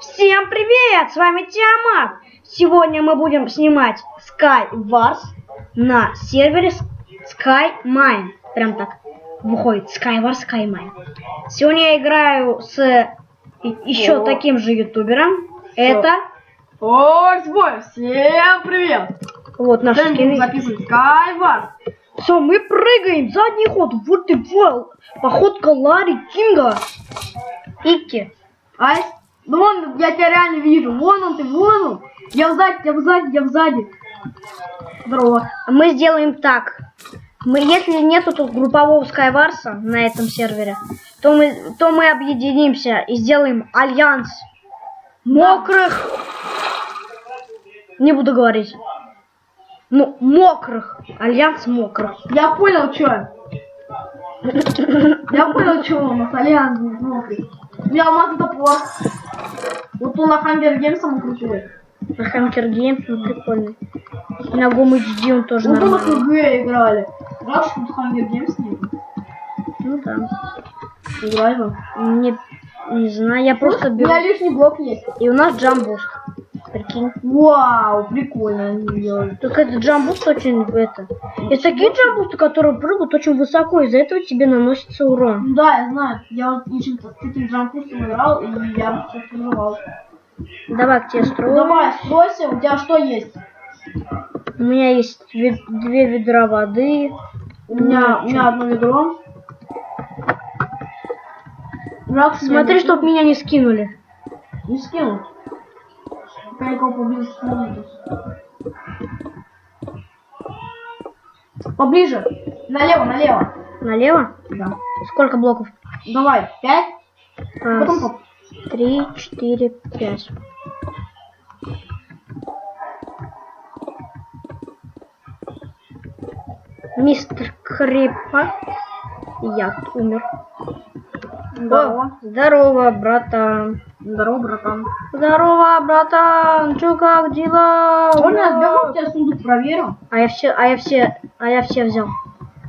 Всем привет! С вами Тиамат. Сегодня мы будем снимать Skywars на сервере SkyMine. Прям так выходит Skywars SkyMine. Сегодня я играю с еще О. таким же ютубером. Это Ой, сбой, всем привет! вот наш скин. записывать Skywars. Все, мы прыгаем. Задний ход. Вот и вал. Походка Ларри Кинга. Икки. Ай, ну вон, я тебя реально вижу. Вон он ты, вон он. Я сзади, я сзади, я сзади. Здорово. Мы сделаем так. Мы, если нету тут группового Скайварса на этом сервере, то мы, то мы объединимся и сделаем альянс мокрых. Не буду говорить. Ну, мокрых. Альянс мокрых. Я понял, что. Я понял, что у нас альянс внутри. У меня алмазный топор. Вот он на Hunger Games самый крутой. На Ханкер Геймс, ну прикольный. И на Гом HD он тоже Вот мы на нормальный. ХГ играли. Жалко, что тут Hunger Games нет. Ну да. Играй его. Не, не знаю, я просто У беру. меня лишний блок есть. И у нас джамбуст. Прикинь. Вау, прикольно они делают. Только этот джамбуст очень это. Есть такие джамбусты, которые прыгают очень высоко, из-за этого тебе наносится урон. Да, я знаю. Я вот этим, с этим джампусом играл, и я все переживал. Давай к тебе строю. Давай, стройся, у тебя что есть? У меня есть ве- две ведра воды. У меня, у меня одно ведро. Что Смотри, я чтоб меня не скинули. Не скинул. Никого поблизости нет. Поближе. Налево, налево. Налево? Да. Сколько блоков? Давай, пять. Раз, Потом поп- три, четыре, пять. Мистер Крипа. Я умер. Здорово. О, здорово, братан. Здорово, братан. Здорово, братан. Чё, как дела? Я Ура! сбегу, у тебя сундук проверю? А я все, а я все, а я все взял.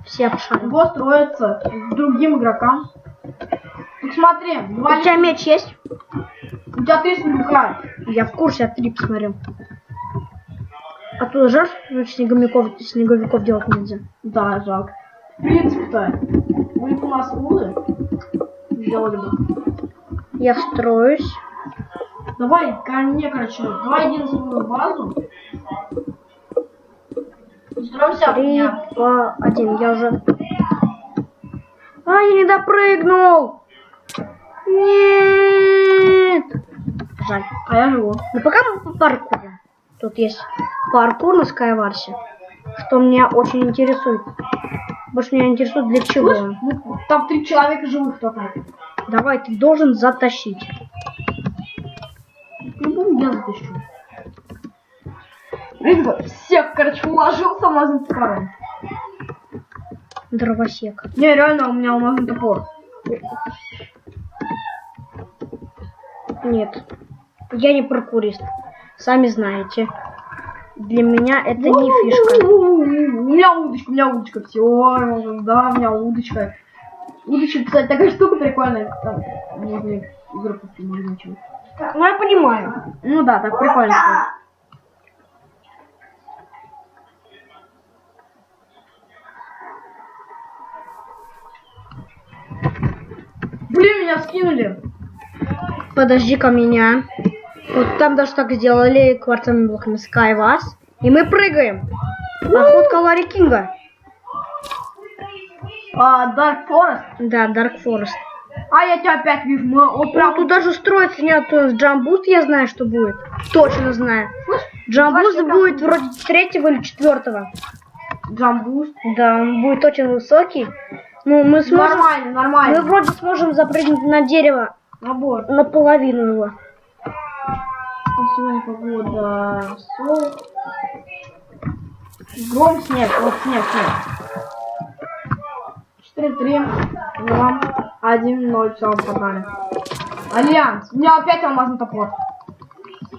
Все обшарил. Его строится к другим игрокам. Тут смотри, два У тебя меч есть? у тебя три сундука. Я в курсе, от три посмотрел. А тут жаль, что снеговиков, снеговиков делать нельзя. Да, жалко. В принципе-то, были бы у нас луды, сделали бы. Я встроюсь. Давай ко мне, короче, давай иди на свою базу. И строимся об Три, меня. два, один. Я уже... А, я не допрыгнул! Нет! Жаль. А я живу. Ну пока мы по паркуру. Тут есть паркур на Скайварсе, что меня очень интересует. Больше меня интересует для чего Слышь, ну, там три человека живых только. Давай, ты должен затащить. По-любому я затащу. Блин, всех, короче, уложил с алмазным топором. Дровосек. Не, реально, у меня алмазный топор. Нет. Я не паркурист. Сами знаете. Для меня это не фишка. У меня удочка, у меня удочка. Все, да, у меня удочка. Удочка, кстати, такая штука прикольная. Там можно игру можно чего. Ну я понимаю. Ну да, так прикольно. Блин, меня скинули. Подожди-ка меня. Вот там даже так сделали квартальными блоками Skywars. И мы прыгаем. Охотка Ларри Кинга. А, Dark Forest. Да, Dark Forest. А, я тебя опять вижу. Мы, Прям тут даже строится нет джамбуст, я знаю, что будет. Точно знаю. Джамбуст будет вроде третьего или четвертого. Джамбуст. Да, он будет очень высокий. Ну, мы сможем... Нормально, Мы нормально. вроде сможем запрыгнуть на дерево Набор. наполовину его. Сегодня погода сол. Гром снег, вот снег, снег. 4, 3, 2, 1, 0, все, погнали. Альянс. У меня опять алмазный топор.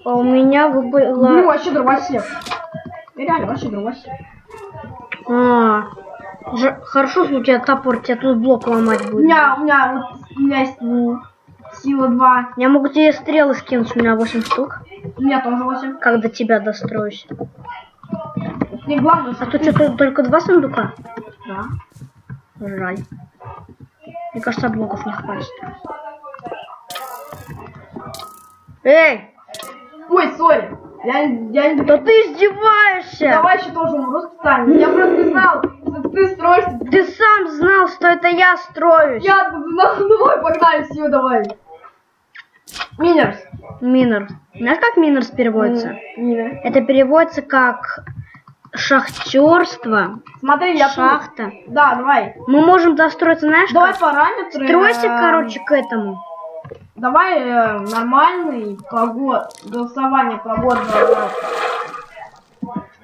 А у меня Ну, было... вообще дровосек. И реально, вообще дровосек. А, Ж- Хорошо, что у тебя топор, тебе тут блок ломать У будет. меня, у меня, вот, у меня есть ну, Сила 2. Я могу тебе стрелы скинуть, у меня 8 штук. У меня тоже 8. Как до тебя достроюсь. Не главное, А тут что, только два сундука? Да. Жаль. Мне кажется, блоков не хватит. Эй, Ой, сори. Я, я не... да ты издеваешься! Давай еще тоже умру специально. Я просто знал, что ты строишься. Ты сам знал, что это я строюсь. Я знал. Давай, погнали, все, давай. Минерс. Минер. Знаешь, как минерс переводится? Минер. Это переводится как шахтерство, Смотри, я тут. шахта. Да, давай. Мы можем достроиться, знаешь, Давай как? параметры. Стройся, э, короче, к этому. Давай э, нормальный погод, голосование погодного.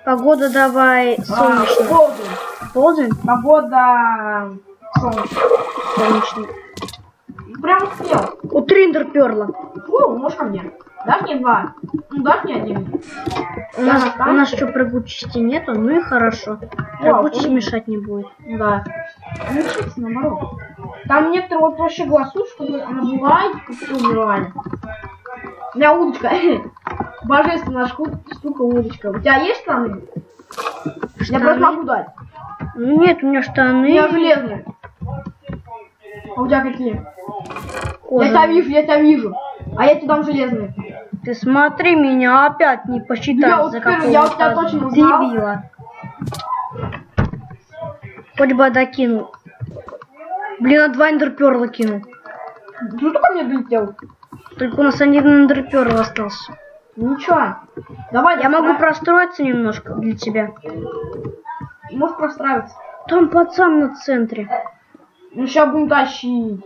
Погода давай а, солнечная. полдень. Полдень? Погода солнечная. Солнечный. Прям успел. У Триндер перла. Фу, можешь ко мне. Дашь мне два? Ну, дашь мне один? У нас, у нас что, прыгучести нету? Ну и хорошо. Прыгучесть ой. мешать не будет. Да. Не учиться, наоборот. Там некоторые вот вообще голосуют, чтобы она была и как-то умирали. У меня удочка. Божественная штука удочка. У тебя есть штаны? Я Штаны? просто могу дать. Ну нет, у меня У штаны. меня железные. А у тебя какие? Я кожаные. тебя вижу, я тебя вижу. А я тебе дам железные. Ты смотри меня опять не посчитать Я за теперь- какого я вот тебя точно узнал. дебила. Хоть бы докинул. Блин, а два эндерперла кинул. Что ты ко мне долетел? Только у нас один эндерперл остался. Ничего. Давай, Я могу простроиться немножко для тебя. Можешь простраиваться. Там пацан на центре. Ну, сейчас будем тащить.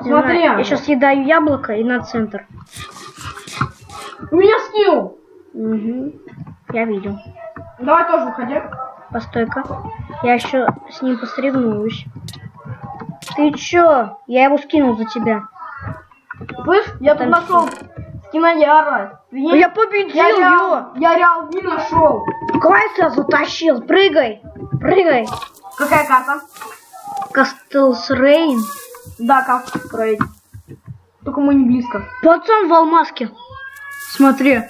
Смотри. Я сейчас съедаю яблоко и на центр. У меня скилл. Угу. Я видел. Давай тоже выходи. Постой-ка. Я еще с ним посоревнуюсь. Ты чё? Я его скинул за тебя. Слышь, я тут Там нашел скинояра. Ну, Я победил я, его! реал, я реал не нашел. Кайса затащил. Прыгай. Прыгай. Какая карта? Кастелс Рейн. Да, как строить. Только мы не близко. Пацан в алмазке. Смотри.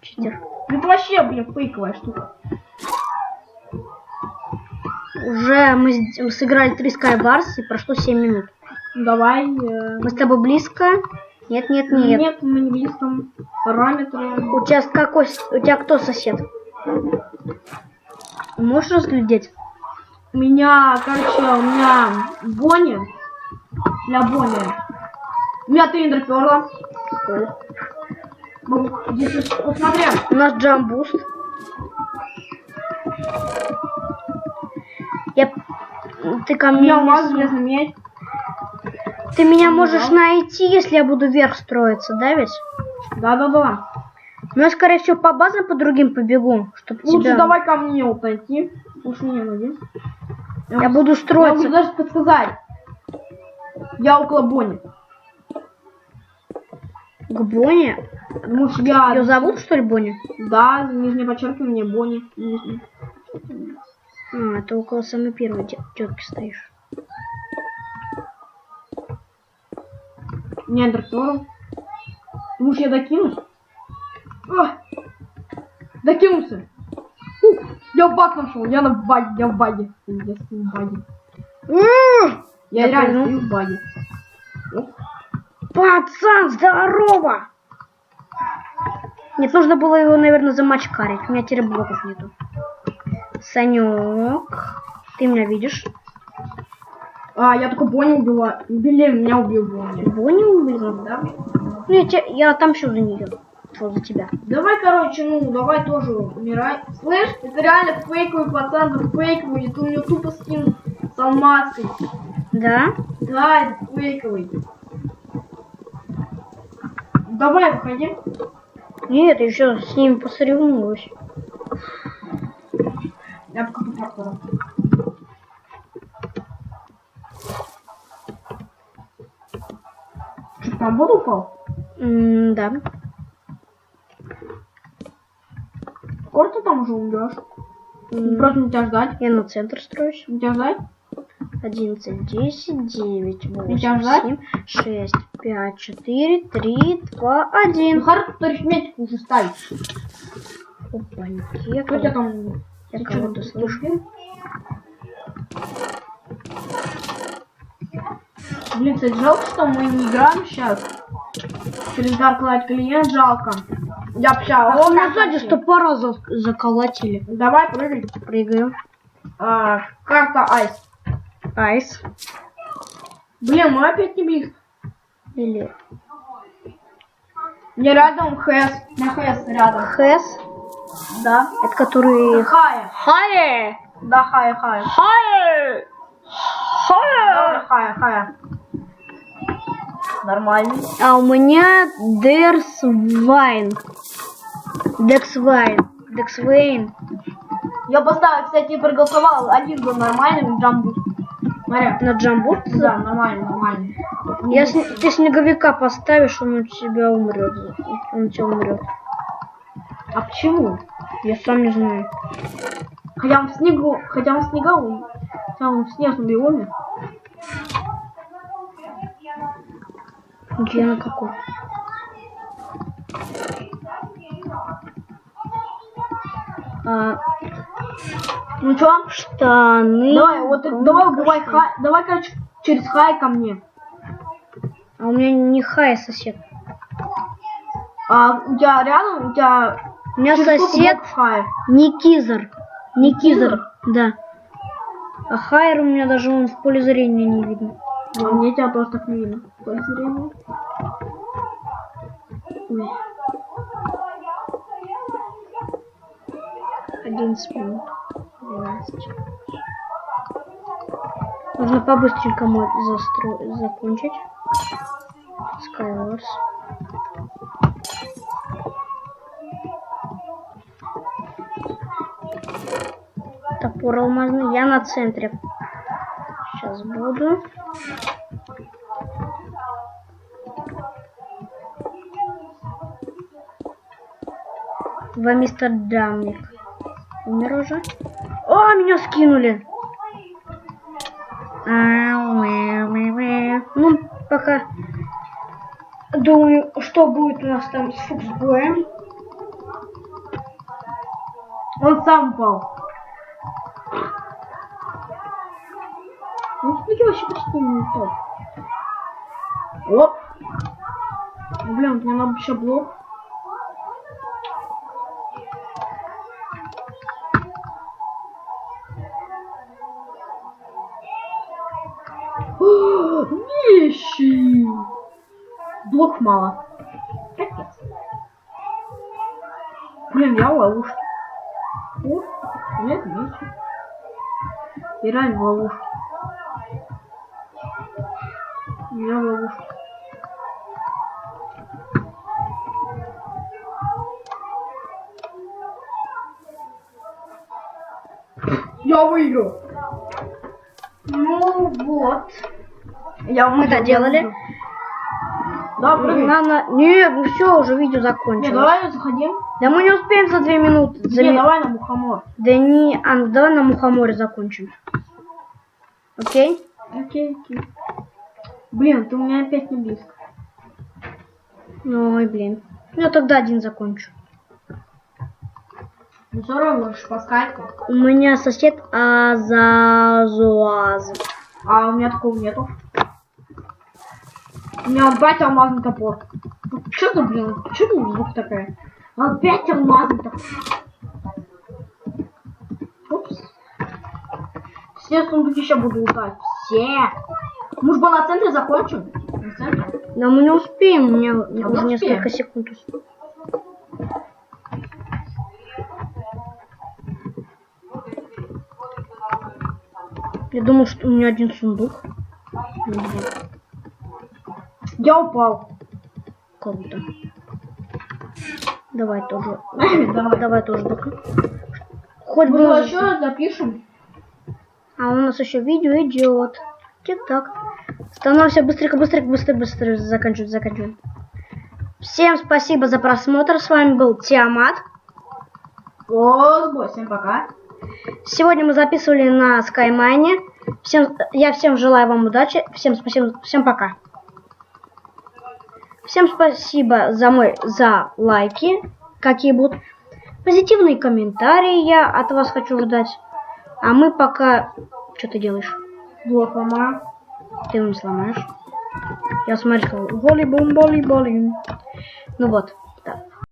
Читер. Это вообще, блин, фейковая штука. Уже мы сыграли три Skywars и прошло 7 минут. Ну, Давай. э, Мы с тобой близко? Нет, нет, нет. Нет, мы не близко. Параметры. У тебя какой? У тебя кто сосед? Можешь разглядеть? У меня, короче, у меня Бонни. Для Бонни. У меня три эндерперла. Ну, Здесь, вот смотри. У нас джамбуст. Я... Ты ко мне... не алмаз, железный меч. Ты меня можешь Да. найти, если я буду вверх строиться, да ведь? Да-да-да. Но я, скорее всего, по базам по другим побегу, чтобы Лучше тебя... давай ко мне найти. Лучше мне найди. Я буду Я строиться. могу даже подсказать. Я около Бонни. К Бонни? Потому что я... Ее зовут, что ли, Бонни? Да, нижнее подчеркивание Бонни. А, ты около самой первой тетки стоишь. Не эндерперл. Думаешь, я докинусь? А! Докинулся. Я баг нашел, я на баге, я в баге. Я стою в баге. Я реально стою в баге. Пацан, здорово! Нет, нужно было его, наверное, замочкарить. У меня теперь блоков нету. Санек, ты меня видишь? А, я только Бонни убила. Блин, меня убил Бонни. Бонни убила? Да? Ну, я, те- я отомщу за нее. Что за тебя? Давай, короче, ну, давай тоже умирай. Слышь, это реально фейковый пацан, фейковый, это у него тупо скин с алмазкой. Да? Да, это фейковый. Давай, выходи. Нет, еще с ними посоревнуюсь. Я пока по паркуру. Что, там воду упал? М, да. Скоро ты там уже умрешь? М, Просто не тебя ждать. Я на центр строюсь. Не тебя ждать? 11, 10, 9, 8, тебя ждать? 7, 6, 5, 4, 3, 2, Ну 1. хорошо, ты арифметику уже ставишь. Опаньки, я Что у тебя кого- там? я кого-то слышу. Блин, кстати, жалко, что мы не играем сейчас. Через Dark Light клиент жалко. Я общаюсь. А меня сзади стопора за- заколотили. Давай прыгай. Прыгаю. А, карта Айс. Айс. Блин, мы опять не близко. Или Не рядом Хэс. На Хэс рядом. Хэс. Да. Это который... Хая. Хае! Да, Хая, Хая. Хае! Добре, Хая, Хая. Нормально. А у меня Дерс Вайн. Декс Вайн. Декс Вейн. Я поставил, кстати, проголосовал. Один был нормальным, джамбу. Смотри. На джамбур? Да, нормально, нормально. Если ты снеговика поставишь, он у тебя умрет. Он у тебя умрет. А почему? Я сам не знаю. Хотя он в снегу, хотя он в снеговом, хотя он в снежном биоме. Где на какой? А, Ну чё? штаны. Давай, вот давай убивай хай, давай, короче, через хай ко мне. А у меня не хай сосед. А у тебя рядом, у тебя У меня сосед? Никизер. Никизер, да. А Хайр у меня даже он в поле зрения не видно. А мне тебя так не видно. Поле зрения. Ой. 11 минут. 12. Нужно по-быстренькому застро... закончить. Skywars. Топор алмазный. Я на центре. Сейчас буду. Два мистер Дамник. Умер уже? О, меня скинули. Ну, пока думаю, что будет у нас там с фуксбоем. Он сам упал. Ну, смотри, вообще почти не упал. Оп. Блин, мне надо еще блок. О, Вещи! Блок мало. Капец. Блин, я в ловушке. О, нет, вещи. И реально в ловушке. Я в ловушке. Я выиграл. Ну вот. Я Мы доделали. Да, прыгай. Надо... Нет, ну все, уже видео закончилось. давай заходим. Да мы не успеем за две минуты. За Не, ми- давай на мухомор. Да не, а, давай на мухоморе закончим. Окей? Окей, окей. Блин, ты у меня опять не близко. Ой, блин. Ну, я тогда один закончу. Ну, все равно можешь по скайпу. У меня сосед Азазуаз. А у меня такого нету. У меня опять алмазный топор. Что ты, блин, что ты звук такая? Опять алмазный топор. Упс. Все сундуки еще буду лутать. Все. Мы же на центре закончим. На центре. Да мы не успеем, мне успеем. несколько секунд. Я думал, что у меня один сундук. Ну. Я упал. Круто. Давай тоже. Давай. Давай тоже. Хоть бы... Мы нас- еще запишем. А у нас еще видео идет. Тик-так. Становимся быстренько, быстренько, быстрее, быстрее. Заканчивать, заканчивать. Всем спасибо за просмотр. С вами был Тиамат. Вот, всем пока. Сегодня мы записывали на Скаймайне. Всем, я всем желаю вам удачи. Всем спасибо. Всем пока. Всем спасибо за мой за лайки, какие будут. Позитивные комментарии я от вас хочу ждать. А мы пока... Что ты делаешь? Блок ломаю. Ты его не сломаешь. Я смотрю, волейбол, волейбол. Ну вот.